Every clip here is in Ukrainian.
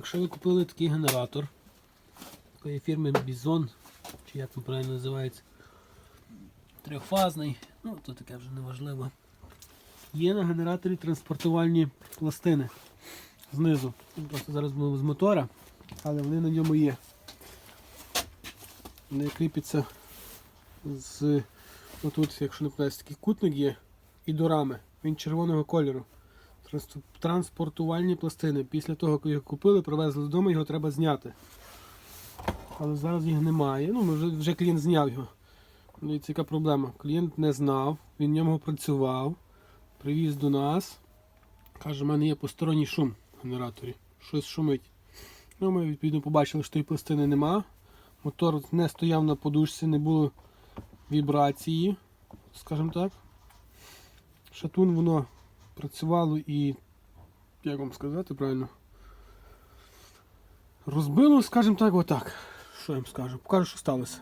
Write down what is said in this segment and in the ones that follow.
Якщо ви купили такий генератор такої фірми Bison, чи як він правильно називається, трьохфазний, ну то таке вже не важливо. Є на генераторі транспортувальні пластини знизу. Просто зараз був з мотора, але вони на ньому є. Вони кріпляться з отут, якщо не помиляюсь, такий кутник є і до рами. Він червоного кольору. Транс- Транспортувальні пластини. Після того, як його купили, привезли додому, його треба зняти. Але зараз їх немає. Ну, вже, вже клієнт зняв його. Ну, і це яка проблема. Клієнт не знав, він в ньому працював, привіз до нас. Каже, в мене є посторонній шум в генераторі. Щось шумить. Ну, ми відповідно побачили, що тої пластини нема. Мотор не стояв на подушці, не було вібрації, скажімо так. Шатун воно працювало і, як вам сказати правильно, розбило, скажімо так, отак. Що я вам скажу? Покажу, що сталося.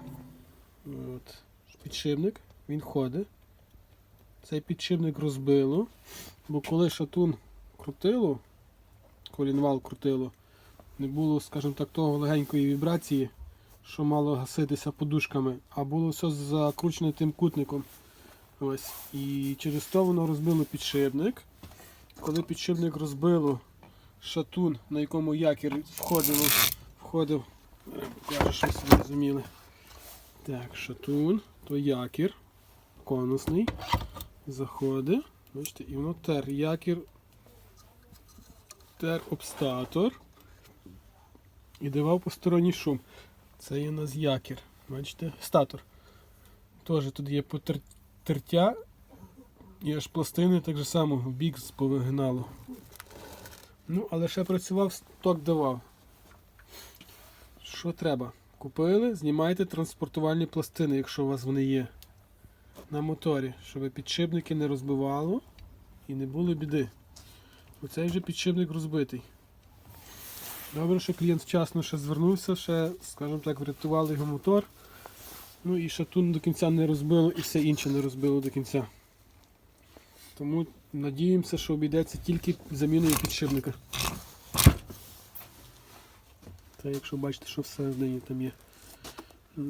От. Підшипник, він ходить. Цей підшипник розбило, бо коли шатун крутило, колінвал крутило, не було, скажімо так, того легенької вібрації, що мало гаситися подушками, а було все закручене тим кутником. Ось. І через то воно розбило підшипник. Коли підшипник розбило шатун, на якому якір входив, входив, покажу, щоб ви розуміли. Так, шатун, то якір конусний. Заходить. Бачите, і воно тер якір, тер обстатор і давав посторонній шум. Це є у нас якір. Бачите? Статор. Теж тут є тертя і аж пластини так же само в бік з повигиналу. Ну, але ще працював, сток давав. Що треба? Купили, знімайте транспортувальні пластини, якщо у вас вони є. На моторі, щоб підшипники не розбивало і не було біди. Оцей вже підшипник розбитий. Добре, що клієнт вчасно ще звернувся, ще, скажімо так, врятували його мотор. Ну і шатун до кінця не розбило і все інше не розбило до кінця. Тому надіємося, що обійдеться тільки заміною підшипника. Та якщо бачите, що все в неї там є. Ось.